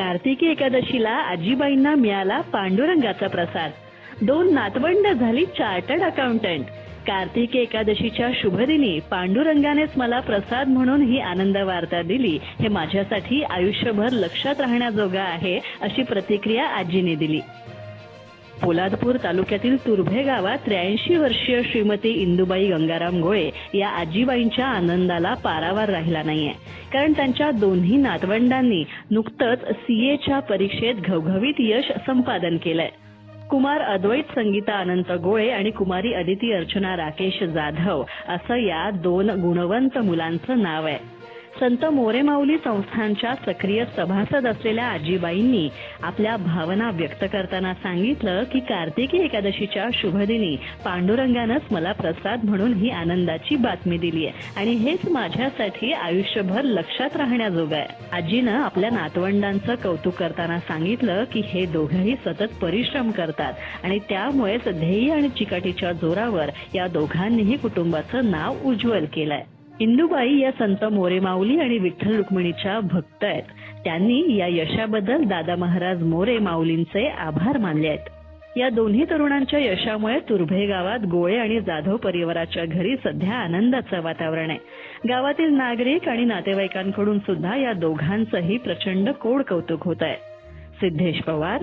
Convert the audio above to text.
कार्तिकी एकादशीला आजीबाईंना मिळाला पांडुरंगाचा प्रसाद. दोन नातवंड झाली चार्टर्ड अकाउंटंट. कार्तिकी एकादशीच्या शुभदिनी पांडुरंगानेच मला प्रसाद म्हणून ही आनंद वार्ता दिली. हे माझ्यासाठी आयुष्यभर लक्षात राहण्याजोगा आहे अशी प्रतिक्रिया आजीने दिली. पोलादपूर तालुक्यातील तुर्भे गावात त्र्याऐंशी वर्षीय श्रीमती इंदुबाई गंगाराम गोळे या आजीबाईंच्या आनंदाला पारावार राहिला नाहीये. कारण त्यांच्या दोन्ही नातवंडांनी नुकतंच सीएच्या परीक्षेत घवघवीत यश संपादन केलंय. कुमार अद्वैत संगीता अनंत गोळे आणि कुमारी अदिती अर्चना राकेश जाधव असं या दोन गुणवंत मुलांचं नाव आहे. संत मोरेमाऊली संस्थांच्या सक्रिय सभासद असलेल्या आजीबाईंनी आपल्या भावना व्यक्त करताना सांगितलं की कार्तिकी एकादशीच्या शुभदिनी पांडुरंगानंच मला प्रसाद म्हणून ही आनंदाची बातमी दिली आहे आणि हेच माझ्यासाठी आयुष्यभर लक्षात राहण्याजोगं आहे. आजीनं आपल्या नातवंडांचं कौतुक करताना सांगितलं की हे दोघंही सतत परिश्रम करतात आणि त्यामुळेच ध्येय आणि चिकाटीच्या जोरावर या दोघांनीही कुटुंबाचं नाव उज्ज्वल केलंय. इंदुबाई या संत मोरेमाऊली आणि विठ्ठल रुक्मिणीच्या भक्त आहेत. त्यांनी या यशाबद्दल दादा महाराज मोरे माऊलींचे आभार मानले आहेत. या दोन्ही तरुणांच्या यशामुळे तुर्भे गावात गोळे आणि जाधव परिवाराच्या घरी सध्या आनंदाचं वातावरण आहे. गावातील नागरिक आणि नातेवाईकांकडून सुद्धा या दोघांचंही प्रचंड कोड कौतुक होत आहे सिद्धेश पवार